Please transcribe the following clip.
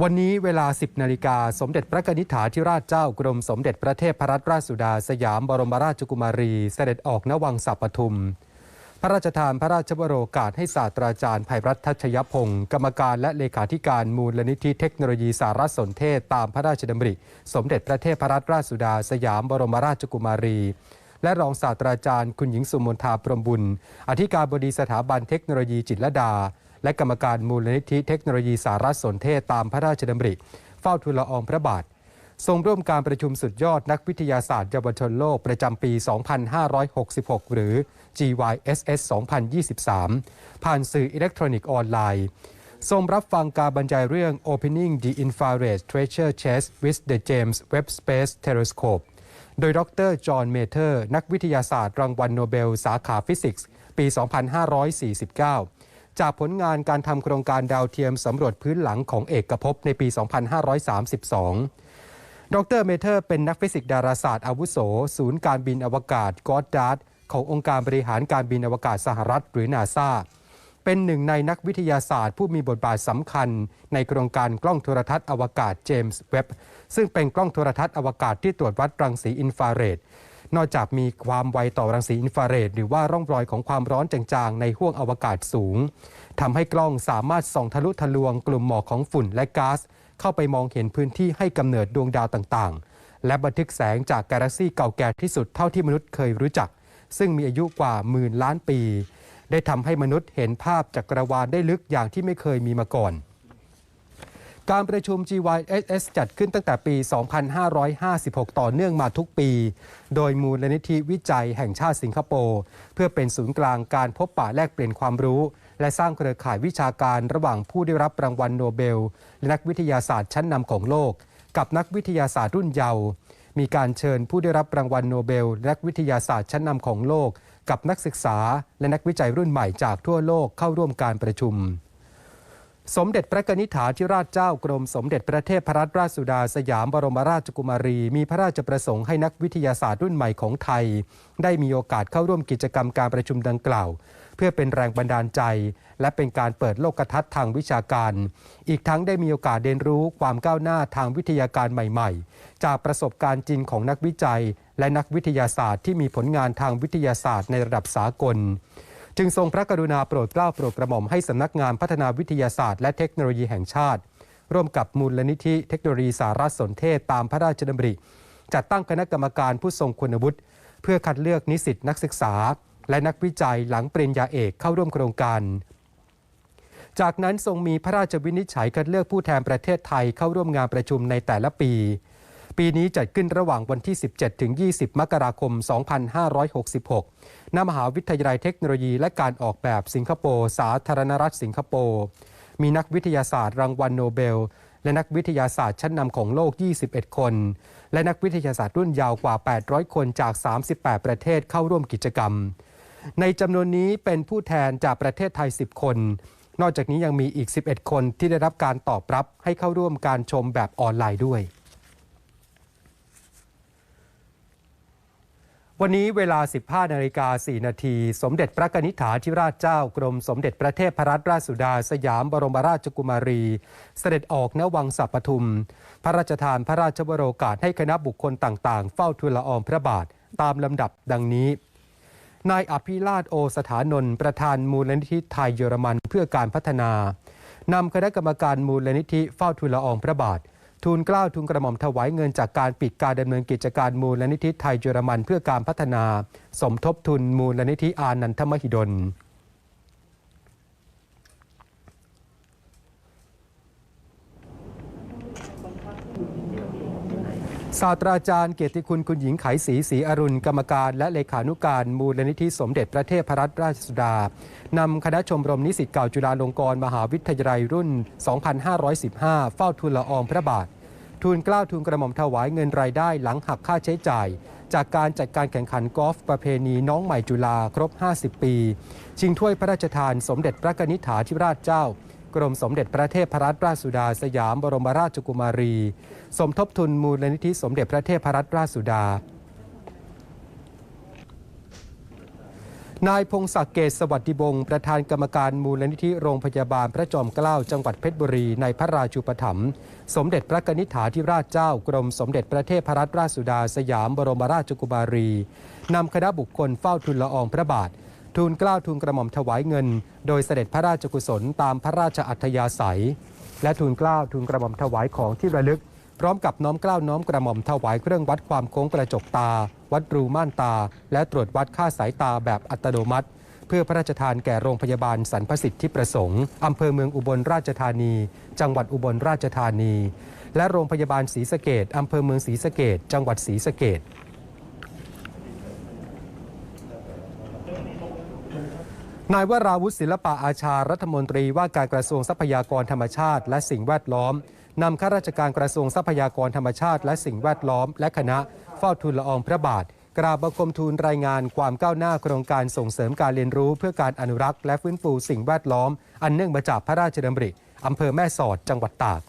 วันนี้เวลา 10 นาฬิกา สมเด็จพระนิธิถาธิราชเจ้ากรมสมเด็จพระเทพรัตนราชสุดา สยามบรมราชกุมารีเสด็จออกณวังสัปทุม พระราชทานพระราชวโรกาสให้ศาสตราจารย์ภัยรัตน์ทัชยพงศ์กรรมการและเลขาธิการมูลนิธิเทคโนโลยีสารสนเทศตามพระราชดำริ สมเด็จพระเทพรัตนราชสุดา สยามบรมราชกุมารีและรองศาสตราจารย์คุณหญิงสุมนทาพรมบุญ อธิการบดีสถาบันเทคโนโลยีจิตรลดา และกรรมการมูลนิธิเทคโนโลยีสารสนเทศตามพระราชดำริ เฝ้าทูลละอองพระบาท ทรงร่วมการประชุมสุดยอดนักวิทยาศาสตร์เยาวชนโลกประจำปี 2566 หรือ GYSS 2023 ผ่านสื่ออิเล็กทรอนิกส์ออนไลน์ทรงรับฟังการบรรยายเรื่อง Opening the Infrared Treasure Chest with the James Webb Space Telescope โดยดร จอห์น เมเทอร์ นักวิทยาศาสตร์รางวัลโนเบล สาขาฟิสิกส์ ปี 2549 จากผลงานการทำโครงการดาวเทียมสำรวจพื้นหลังของเอกภพในปี 2532 ดรเมเทอร์เป็นนักฟิสิกส์ดาราศาสตร์อาวุโส ศูนย์การบินอวกาศกอดดาร์ดขององค์การบริหารการบินอวกาศสหรัฐหรือนาซาเป็นหนึ่งในนักวิทยาศาสตร์ผู้มีบทบาทสำคัญ ในโครงการกล้องโทรทัศน์อวกาศเจมส์เว็บซึ่งเป็นกล้องโทรทัศน์อวกาศที่ตรวจวัดรังสีอินฟราเรด นอกจากมีความไวต่อรังสีอินฟราเรดหรือว่าร่องรอยของความร้อนจางๆ ในห้วงอวกาศสูงทำให้กล้องสามารถส่องทะลุทะลวงกลุ่มหมอกของฝุ่นและก๊าซเข้าไปมองเห็นพื้นที่ให้กำเนิดดวงดาวต่างๆ และบันทึกแสงจากกาแล็กซี่เก่าแก่ที่สุดเท่าที่มนุษย์เคยรู้จัก ซึ่งมีอายุกว่าหมื่นล้านปี ได้ทำให้มนุษย์เห็นภาพจักรวาลได้ลึกอย่างที่ไม่เคยมีมาก่อน การประชุม GYSS จัดขึ้นตั้งแต่ปี 2556 ต่อเนื่องมาทุกปี โดยมูลนิธิวิจัยแห่งชาติสิงคโปร์เพื่อเป็นศูนย์กลางการพบปะแลกเปลี่ยนความรู้ และสร้างเครือข่ายวิชาการระหว่างผู้ได้รับรางวัลโนเบล และนักวิทยาศาสตร์ชั้นนำของโลก กับนักวิทยาศาสตร์รุ่นเยาว์มีการเชิญผู้ได้รับรางวัลโนเบล และนักวิทยาศาสตร์ชั้นนำของโลก กับนักศึกษา และนักวิจัยรุ่นใหม่จากทั่วโลกเข้าร่วมการประชุม สมเด็จพระนิธิถาธิราชเจ้ากรมสมเด็จพระเทพรัตนราชสุดาสยามบรมราชกุมารี มีพระราชประสงค์ให้นักวิทยาศาสตร์รุ่นใหม่ของไทย ได้มีโอกาสเข้าร่วมกิจกรรมการประชุมดังกล่าว เพื่อเป็นแรงบันดาลใจ และเป็นการเปิดโลกทัศน์ทางวิชาการ อีกทั้งได้มีโอกาสเรียนรู้ความก้าวหน้าทางวิทยาการใหม่ ๆ จากประสบการณ์จริงของนักวิจัย และนักวิทยาศาสตร์ที่มีผลงานทางวิทยาศาสตร์ในระดับสากล จึงทรงพระกรุณาโปรดเกล้าโปรดกระหม่อมให้สำนักงานพัฒนาวิทยาศาสตร์และเทคโนโลยีแห่งชาติ ร่วมกับมูลนิธิเทคโนโลยีสารสนเทศตามพระราชดำริ จัดตั้งคณะกรรมการผู้ทรงคุณวุฒิเพื่อคัดเลือกนิสิตนักศึกษา และนักวิจัยหลังปริญญาเอกเข้าร่วมโครงการ จากนั้นทรงมีพระราชวินิจฉัยคัดเลือกผู้แทนประเทศไทยเข้าร่วมงานประชุมในแต่ละปี ปีนี้จัดขึ้นระหว่างวันที่ 17 ถึง 20 มกราคม 2566 ณ มหาวิทยาลัยเทคโนโลยีและการออกแบบสิงคโปร์ สาธารณรัฐสิงคโปร์ มีนักวิทยาศาสตร์รางวัลโนเบล และนักวิทยาศาสตร์ชั้นนำของโลก 21 คน และนักวิทยาศาสตร์รุ่นยาวกว่า 800 คนจาก 38 ประเทศเข้าร่วมกิจกรรม ในจำนวนนี้เป็นผู้แทนจากประเทศไทย 10 คน นอกจากนี้ยังมีอีก 11 คนที่ได้รับการตอบรับให้เข้าร่วมการชมแบบออนไลน์ด้วย วันนี้เวลา 15 นาฬิกา 4 นาที สมเด็จพระนิธิถาธิราชเจ้ากรมสมเด็จพระเทพรัตนราชสุดาสยามบรมราชกุมารี เสด็จออกณวังสัปทุม พระราชทานพระราชวโรกาสให้คณะบุคคลต่างๆ เฝ้าทูลละอองพระบาทตามลำดับดังนี้ นายอภิราชโอสถานนท์ประธานมูลนิธิไทยเยอรมันเพื่อการพัฒนานำคณะกรรมการมูลนิธิเฝ้าทูลละอองพระบาท ทูลเกล้าทูลกระหม่อมถวายเงินจากการปิดการดำเนินกิจการมูลลนิธิไทยเยอรมันเพื่อการพัฒนา สมทบทุนมูลนิธิอานันทมหิดล ศาสตราจารย์เกียรติคุณคุณหญิงไขศรีศรีอรุณกรรมการ และเลขานุการมูลนิธิสมเด็จพระเทพรัตนราชสุดานำคณะชมรมนิสิตเก่าจุฬาลงกรณ์มหาวิทยาลัยรุ่น 2515 เฝ้าทูลละอองพระบาททูลกล้าวทูลกระหม่อมถวายเงินรายได้หลังหักค่าใช้จ่าย จากการจัดการแข่งขันกอล์ฟประเพณีน้องใหม่จุฬาครบ 50 ปี ชิงถ้วยพระราชทานสมเด็จพระนิธิถาธิราชเจ้า กรมสมเด็จพระเทพรัตนราชสุดา สยามบรมราชกุมารี สมทบทุนมูลนิธิสมเด็จพระเทพรัตนราชสุดา นายพงศักดิ์เกษสวัสดิบงศ์ประธานกรรมการมูลนิธิโรงพยาบาลพระจอมเกล้าจังหวัดเพชรบุรีในพระราชูปถัมภ์สมเด็จพระกนิษฐาธิราชเจ้ากรมสมเด็จพระเทพรัตนราชสุดา สยามบรมราชกุมารีนำคณะบุคคลเฝ้าทุนละอองพระบาท ทูลเกล้าทูลกระหม่อมถวายเงิน โดยเสด็จพระราชกุศลตามพระราชอัธยาศัย และทูลเกล้าทูลกระหม่อมถวายของที่ระลึก พร้อมกับน้อมเกล้าน้อมกระหม่อมถวายเครื่องวัดความโค้งกระจกตา วัดรูม่านตา และตรวจวัดค่าสายตาแบบอัตโนมัติ เพื่อพระราชทานแก่โรงพยาบาลสรรพสิทธิประสงค์อำเภอเมืองอุบลราชธานี จังหวัดอุบลราชธานี และโรงพยาบาลศรีสะเกดอำเภอเมืองศรีสะเกดจังหวัดศรีสะเกด นายวราวุฒิศิลปะอาชารัฐมนตรีว่าการกระทรวงทรัพยากรธรรมชาติ และสิ่งแวดล้อมนำข้าราชการกระทรวงทรัพยากรธรรมชาติ และสิ่งแวดล้อม และคณะเฝ้าทูลละอองพระบาท กราบบังคมทูลรายงานความก้าวหน้าโครงการส่งเสริมการเรียนรู้ เพื่อการอนุรักษ์และฟื้นฟูสิ่งแวดล้อม อันเนื่องมาจากพระราชดำริอำเภอแม่สอดจังหวัดตาก